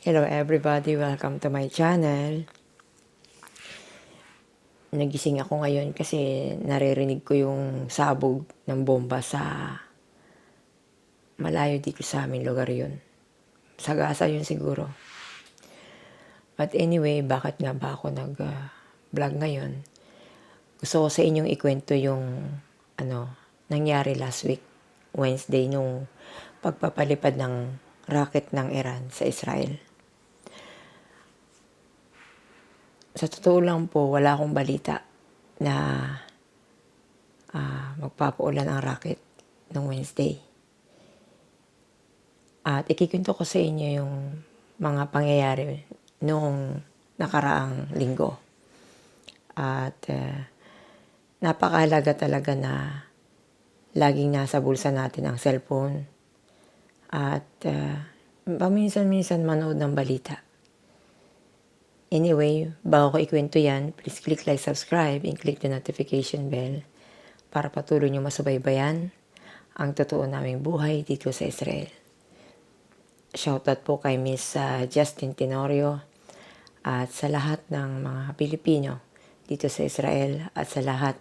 Hello everybody, welcome to my channel. Nagising ako ngayon kasi naririnig ko yung sabog ng bomba sa malayo dito sa amin lugar yun. Sagasa yun siguro. But anyway, bakit nga ba ako nag-vlog ngayon? Gusto ko sa inyong ikwento yung ano, nangyari last week, Wednesday, nung pagpapalipad ng rocket ng Iran sa Israel. Sa totoo lang po, wala akong balita na ah, magpapaulan ang rocket ng Wednesday. At ikikwento ko sa inyo yung mga pangyayari noong nakaraang linggo. At eh, napakahalaga talaga na laging nasa bulsa natin ang cellphone. At uh, paminsan-minsan manood ng balita. Anyway, bago ko ikwento yan, please click like, subscribe, and click the notification bell para patuloy nyo masubaybayan ang totoo naming buhay dito sa Israel. Shoutout po kay Miss uh, Justin Tenorio at sa lahat ng mga Pilipino dito sa Israel at sa lahat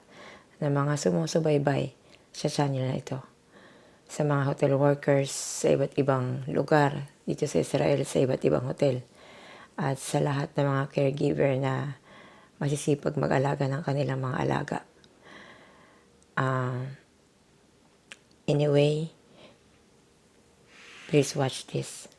ng mga sumusubaybay sa channel na ito. Sa mga hotel workers sa iba't ibang lugar dito sa Israel, sa iba't ibang hotel. At sa lahat ng mga caregiver na masisipag mag-alaga ng kanilang mga alaga. Ah, anyway, please watch this.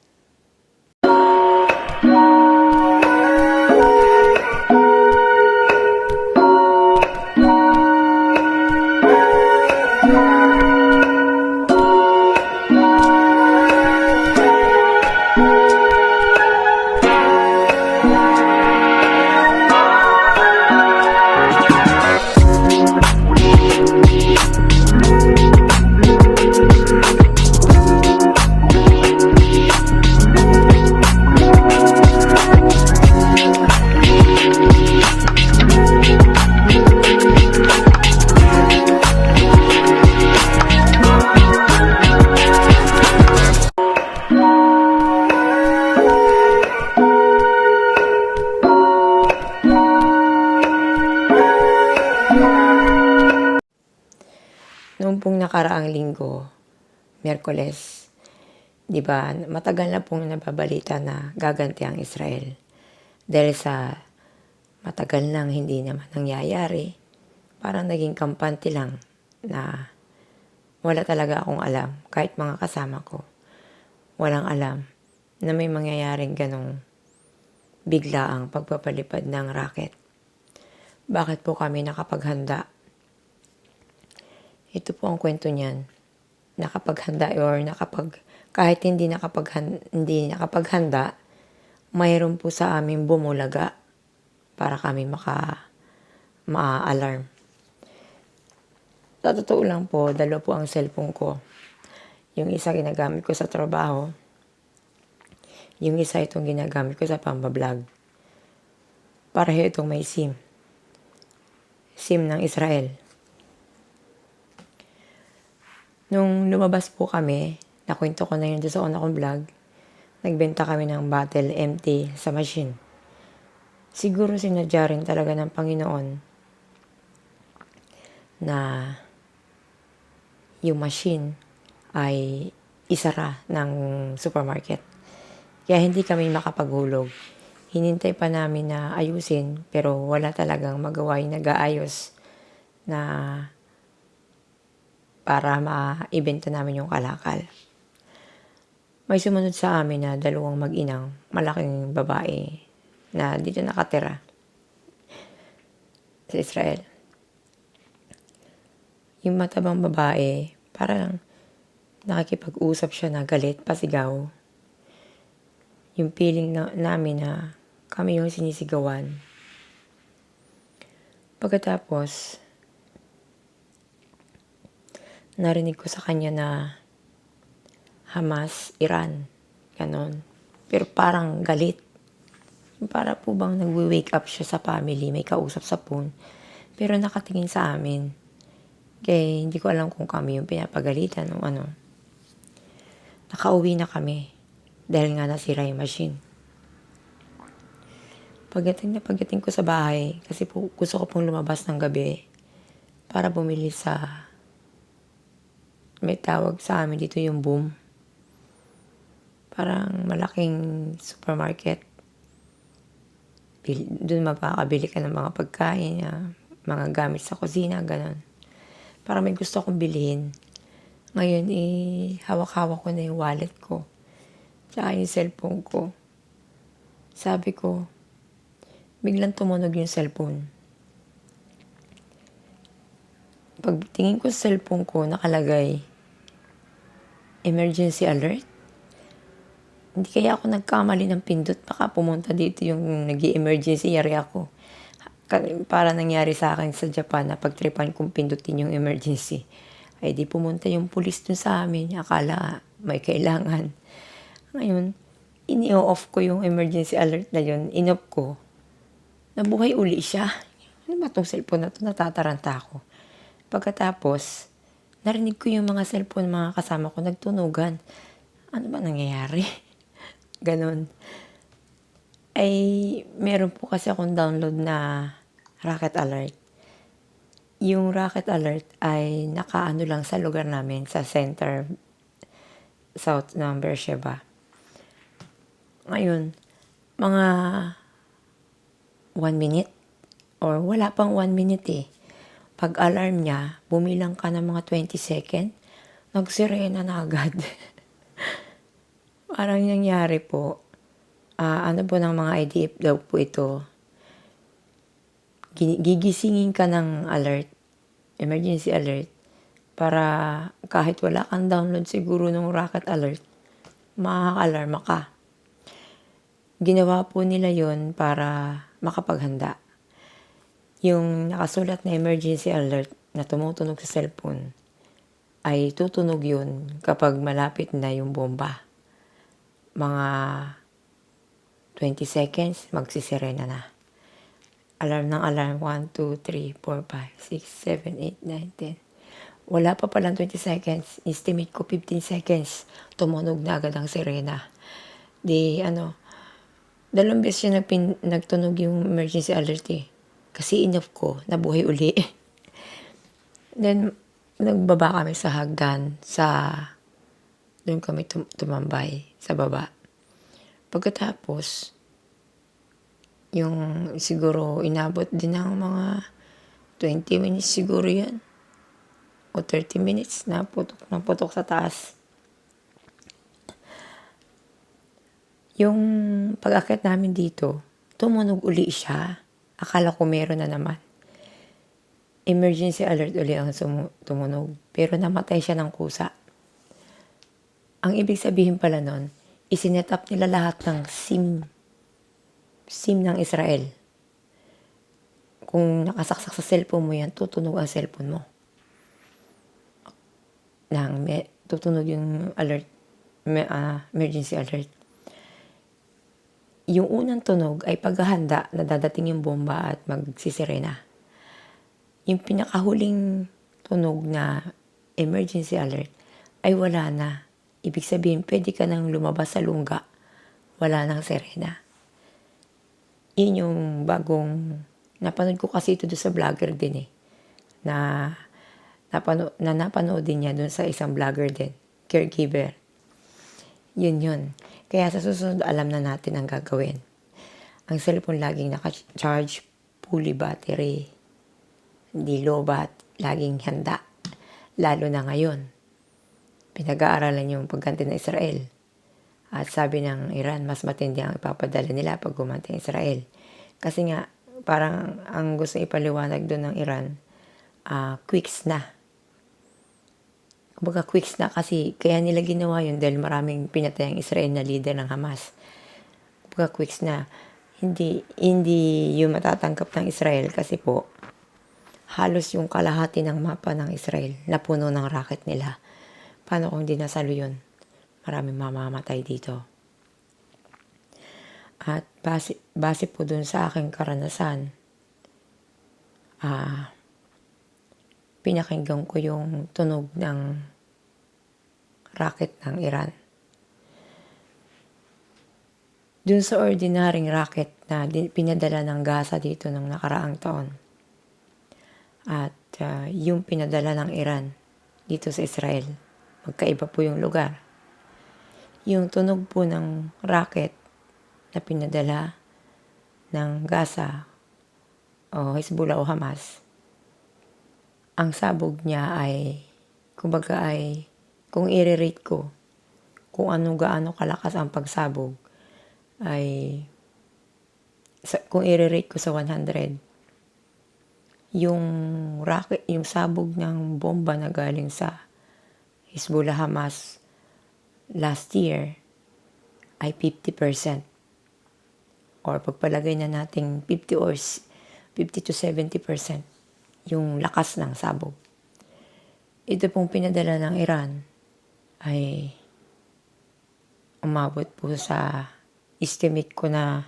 Linggo, Merkoles, di ba, matagal na pong nababalita na gaganti ang Israel. Dahil sa matagal nang hindi naman nangyayari, parang naging kampante lang na wala talaga akong alam, kahit mga kasama ko. Walang alam na may mangyayaring ganong bigla ang pagpapalipad ng rocket. Bakit po kami nakapaghanda ito po ang kwento niyan. Nakapaghanda or nakapag kahit hindi nakapaghanda, hindi nakapaghanda, mayroon po sa amin bumulaga para kami maka ma-alarm. Sa totoo lang po, dalawa po ang cellphone ko. Yung isa ginagamit ko sa trabaho. Yung isa itong ginagamit ko sa pambablog. Pareho itong may SIM. SIM ng Israel. Nung lumabas po kami, nakwento ko na yun sa una kong vlog, nagbenta kami ng bottle empty sa machine. Siguro sinadya rin talaga ng Panginoon na yung machine ay isara ng supermarket. Kaya hindi kami makapaghulog. Hinintay pa namin na ayusin pero wala talagang magawa yung nag-aayos na para maibenta namin yung kalakal. May sumunod sa amin na dalawang mag-inang malaking babae na dito nakatira sa Israel. Yung matabang babae, parang nakikipag-usap siya na galit, pasigaw. Yung feeling na, namin na kami yung sinisigawan. Pagkatapos, narinig ko sa kanya na Hamas, Iran, ganon. Pero parang galit. Para po bang nagwe-wake up siya sa family, may kausap sa phone. Pero nakatingin sa amin. Kaya hindi ko alam kung kami yung pinapagalitan o ano. Nakauwi na kami dahil nga nasira yung machine. Pagdating na pagdating ko sa bahay, kasi po gusto ko pong lumabas ng gabi para bumili sa may tawag sa amin dito yung boom. Parang malaking supermarket. Doon makakabili ka ng mga pagkain, ah, mga gamit sa kusina, ganun. Para may gusto akong bilhin. Ngayon, eh, hawak-hawak ko na yung wallet ko. Tsaka yung cellphone ko. Sabi ko, biglang tumunog yung cellphone. Pagtingin ko sa cellphone ko, nakalagay, emergency alert. Hindi kaya ako nagkamali ng pindot. Baka pumunta dito yung nag emergency yari ako. Para nangyari sa akin sa Japan na pagtripan kong pindutin yung emergency. Ay di pumunta yung pulis dun sa amin. Akala may kailangan. Ngayon, ini-off ko yung emergency alert na yun. Inop ko. Nabuhay uli siya. Ano ba tong cellphone na to? Natataranta ako. Pagkatapos, narinig ko yung mga cellphone mga kasama ko nagtunugan. Ano ba nangyayari? Ganon. Ay, meron po kasi akong download na Rocket Alert. Yung Rocket Alert ay nakaano lang sa lugar namin, sa center, south ng Beersheba. Ngayon, mga one minute or wala pang one minute eh. Pag alarm niya, bumilang ka ng mga 20 second, nagsirena na agad. Parang nangyari po, ah, ano po ng mga IDF daw po ito, gi- gigisingin ka ng alert, emergency alert, para kahit wala kang download siguro ng rocket alert, makaka-alarma ka. Ginawa po nila yon para makapaghanda. Yung nakasulat na emergency alert na tumutunog sa cellphone, ay tutunog yun kapag malapit na yung bomba. Mga 20 seconds, magsisirena na. Alarm ng alarm, 1, 2, 3, 4, 5, 6, 7, 8, 9, 10. Wala pa palang 20 seconds. Estimate ko 15 seconds. Tumunog na agad ang sirena. Di, ano, dalawang beses siya nagpin, nagtunog yung emergency alert eh. Kasi enough ko, nabuhay uli. Then, nagbaba kami sa hagdan, sa, doon kami tum- tumambay, sa baba. Pagkatapos, yung siguro inabot din ng mga 20 minutes siguro yan. O 30 minutes na putok na putok sa taas. Yung pag-akit namin dito, tumunog uli siya. Akala ko meron na naman. Emergency alert uli ang sumu- tumunog. Pero namatay siya ng kusa. Ang ibig sabihin pala nun, isinet up nila lahat ng SIM. SIM ng Israel. Kung nakasaksak sa cellphone mo yan, tutunog ang cellphone mo. Nang tutunog yung alert, may, ah, emergency alert. Yung unang tunog ay paghahanda na dadating yung bomba at magsisirena. Yung pinakahuling tunog na emergency alert ay wala na. Ibig sabihin, pwede ka nang lumabas sa lungga. Wala nang sirena. Yun yung bagong, napanood ko kasi ito doon sa vlogger din eh. Na, napano, na napanood din niya doon sa isang vlogger din. Caregiver. Yun yun. Kaya sa susunod, alam na natin ang gagawin. Ang cellphone laging naka-charge, fully battery. Hindi lobat, laging handa. Lalo na ngayon. Pinag-aaralan yung pagganti ng Israel. At sabi ng Iran, mas matindi ang ipapadala nila pag gumanti ang Israel. Kasi nga, parang ang gusto ipaliwanag doon ng Iran, ah quicks na. Kumbaga quicks na kasi kaya nila ginawa yun dahil maraming pinatay ang Israel na leader ng Hamas. Kumbaga quicks na. Hindi, hindi yung matatanggap ng Israel kasi po halos yung kalahati ng mapa ng Israel na puno ng rocket nila. Paano kung di nasalo yun? Maraming mamamatay dito. At base, base po dun sa aking karanasan, ah, pinakinggan ko yung tunog ng rocket ng Iran. Dun sa ordinaryong rocket na pinadala ng Gaza dito ng nakaraang taon. At ah, yung pinadala ng Iran dito sa Israel. Magkaiba po yung lugar. Yung tunog po ng rocket na pinadala ng Gaza o Hezbollah o Hamas, ang sabog niya ay, kumbaga ay, kung i-rate ko, kung anong gaano kalakas ang pagsabog, ay, sa, kung i-rate ko sa 100, yung rocket, yung sabog ng bomba na galing sa Hezbollah Hamas last year ay 50%. Or pagpalagay na nating 50 or s- 50 to 70% yung lakas ng sabog. Ito pong pinadala ng Iran ay umabot po sa estimate ko na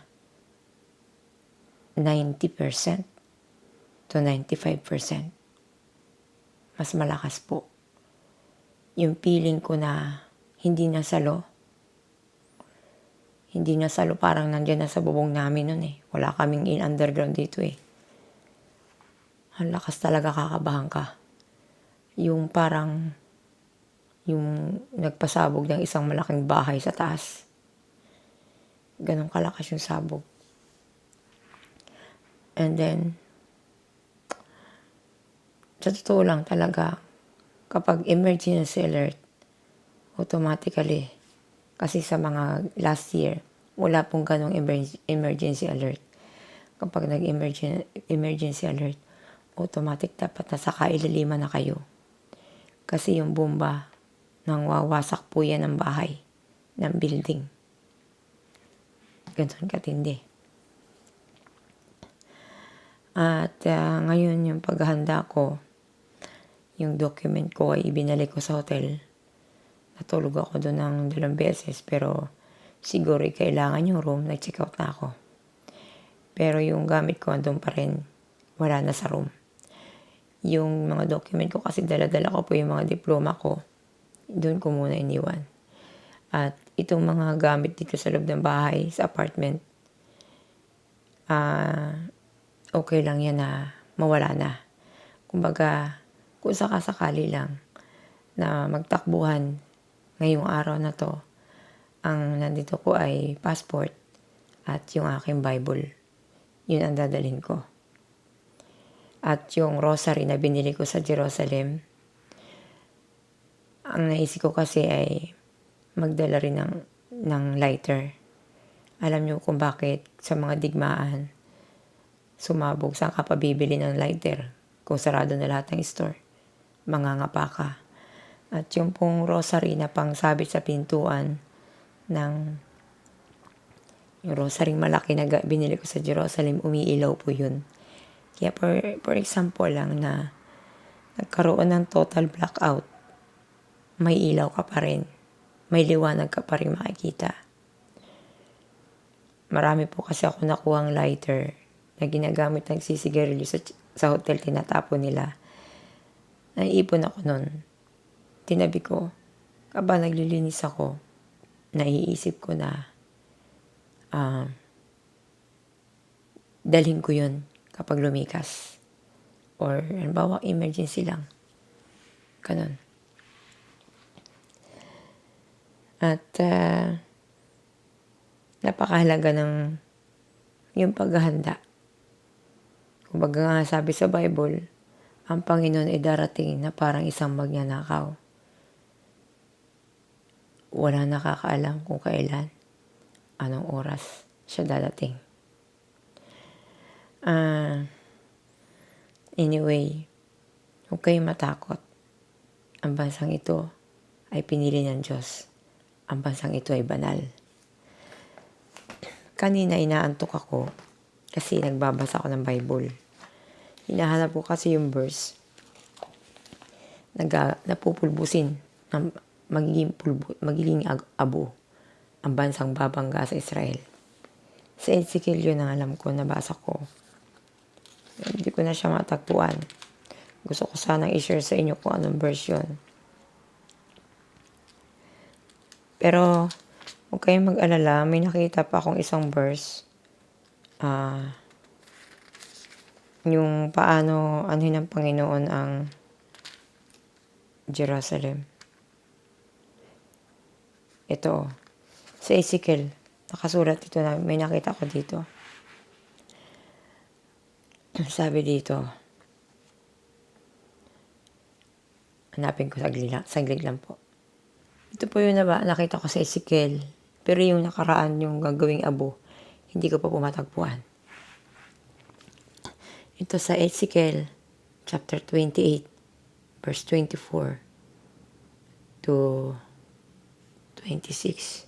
90% to 95%. Mas malakas po. Yung feeling ko na hindi na salo. Hindi na salo parang nandyan na sa bubong namin nun eh. Wala kaming in underground dito eh. Ang lakas talaga kakabahan ka. Yung parang yung nagpasabog ng isang malaking bahay sa taas. Ganon kalakas yung sabog. And then, sa totoo lang talaga, kapag emergency alert, automatically, kasi sa mga last year, wala pong ganong emer- emergency alert. Kapag nag-emergency emergency alert, automatic dapat nasa kailaliman na kayo. Kasi yung bomba, nang wawasak po yan ng bahay, ng building. Ganon katindi. At ah, ngayon yung paghahanda ko, yung document ko ay ibinalik ko sa hotel. Natulog ako doon ng dalawang beses pero siguro kailangan yung room, nag-check out na ako. Pero yung gamit ko andun pa rin, wala na sa room. Yung mga document ko kasi dala-dala ko po yung mga diploma ko, doon ko muna iniwan. At itong mga gamit dito sa loob ng bahay, sa apartment, ah, okay lang yan na mawala na. Kumbaga, kung sakasakali lang na magtakbuhan ngayong araw na to, ang nandito ko ay passport at yung aking Bible. Yun ang dadalhin ko. At yung rosary na binili ko sa Jerusalem, ang naisip ko kasi ay magdala rin ng, ng lighter. Alam niyo kung bakit sa mga digmaan, sumabog, saan ka pa bibili ng lighter kung sarado na lahat ng store? Mangangapa ka. At yung pong rosary na pang sabit sa pintuan ng yung rosary malaki na binili ko sa Jerusalem, umiilaw po yun. Kaya for, for example lang na nagkaroon ng total blackout, may ilaw ka pa rin. May liwanag ka pa rin makikita. Marami po kasi ako nakuhang lighter na ginagamit ng sisigarilyo sa, sa hotel, tinatapon nila. Naiipon ako nun. Tinabi ko, kaba naglilinis ako, naiisip ko na um, dalhin ko yun kapag lumikas. Or, halimbawa, emergency lang. Ganon. At, ah, napakahalaga ng yung paghahanda. Kumbaga nga sabi sa Bible, ang Panginoon ay darating na parang isang magnanakaw. Wala nakakaalam kung kailan, anong oras siya dadating. Ah, anyway, huwag kayong matakot. Ang bansang ito ay pinili ng Diyos. Ang bansang ito ay banal. Kanina inaantok ako kasi nagbabasa ako ng Bible. Hinahanap ko kasi yung verse nag napupulbusin ng magiging pulbo, magiging ag- abo ang bansang babangga sa Israel. Sa Ezekiel yun ang alam ko, nabasa ko. Hindi ko na siya matagpuan. Gusto ko sanang i-share sa inyo kung anong version. Pero, huwag kayong mag-alala, may nakita pa akong isang verse ah, yung paano anuhin ng Panginoon ang Jerusalem. Ito, sa Ezekiel, nakasulat ito na may nakita ko dito. Sabi dito, hanapin ko saglit lang, saglit lang po. Ito po yung naba, nakita ko sa Ezekiel, pero yung nakaraan yung gagawing abo, hindi ko pa pumatagpuan. Ito sa Ezekiel chapter 28 verse 24 to 26.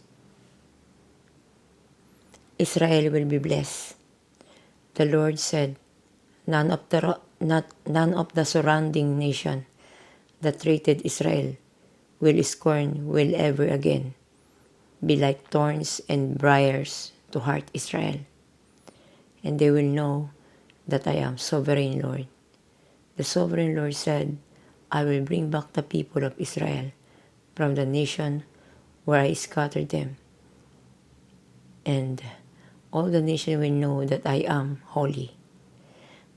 Israel will be blessed. The Lord said, none of the not none of the surrounding nation that treated Israel will scorn will ever again be like thorns and briars to heart Israel. And they will know that I am sovereign Lord. The sovereign Lord said, I will bring back the people of Israel from the nation where I scattered them. And all the nation will know that I am holy.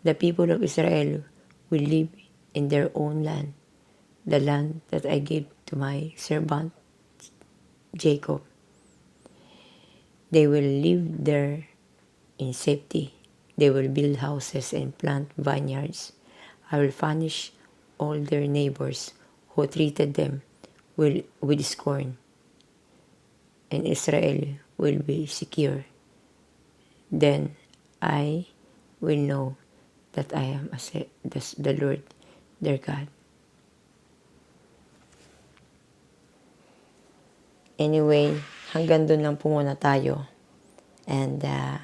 The people of Israel will live in their own land, the land that I gave to my servant Jacob. They will live there in safety. They will build houses and plant vineyards. I will punish all their neighbors who treated them with, scorn. And Israel will be secure. Then I will know that I am a se- the, the Lord their God. Anyway, hanggang doon lang po muna tayo. And uh,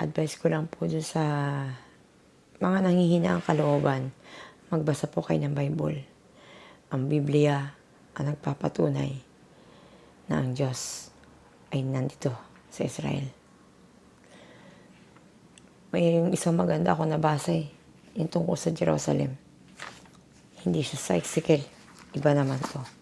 advice ko lang po dun sa mga nanghihina ang kalooban, magbasa po kayo ng Bible. Ang Biblia ang nagpapatunay na ang Diyos ay nandito sa Israel. May isang maganda ako nabasa eh, yung tungkol sa Jerusalem. Hindi siya Ezekiel. Iba naman to.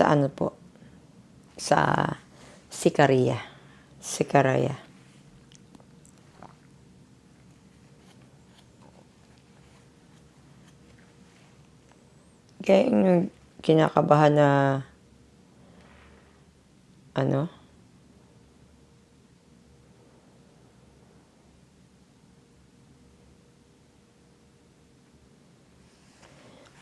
sa ano po, sa Sikaria. Sikaria. Kaya yung kinakabahan na ano,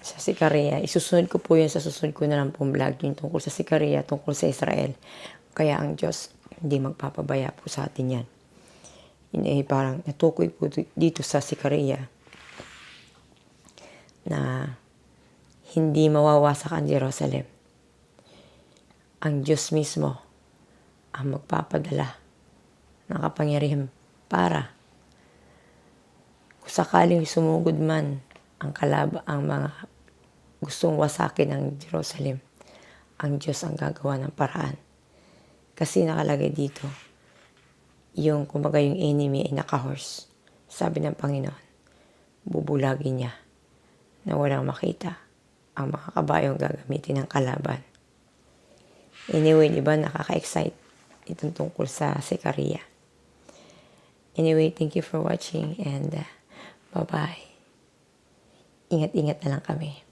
sa Sikaria. Isusunod ko po yun sa susunod ko na lang pong vlog yung tungkol sa Sikaria, tungkol sa Israel. Kaya ang Diyos hindi magpapabaya po sa atin yan. Yun eh, parang natukoy po dito sa Sikaria na hindi mawawasak ang Jerusalem. Ang Diyos mismo ang magpapadala ng kapangyarihan para kung sakaling sumugod man ang kalab ang mga gustong wasakin ng Jerusalem, ang Diyos ang gagawa ng paraan. Kasi nakalagay dito, yung kumbaga yung enemy ay nakahorse. Sabi ng Panginoon, bubulagin niya na walang makita ang mga kabayong gagamitin ng kalaban. Anyway, di ba nakaka-excite itong tungkol sa Sekaria. Anyway, thank you for watching and uh, bye-bye. Ingat-ingat na lang kami.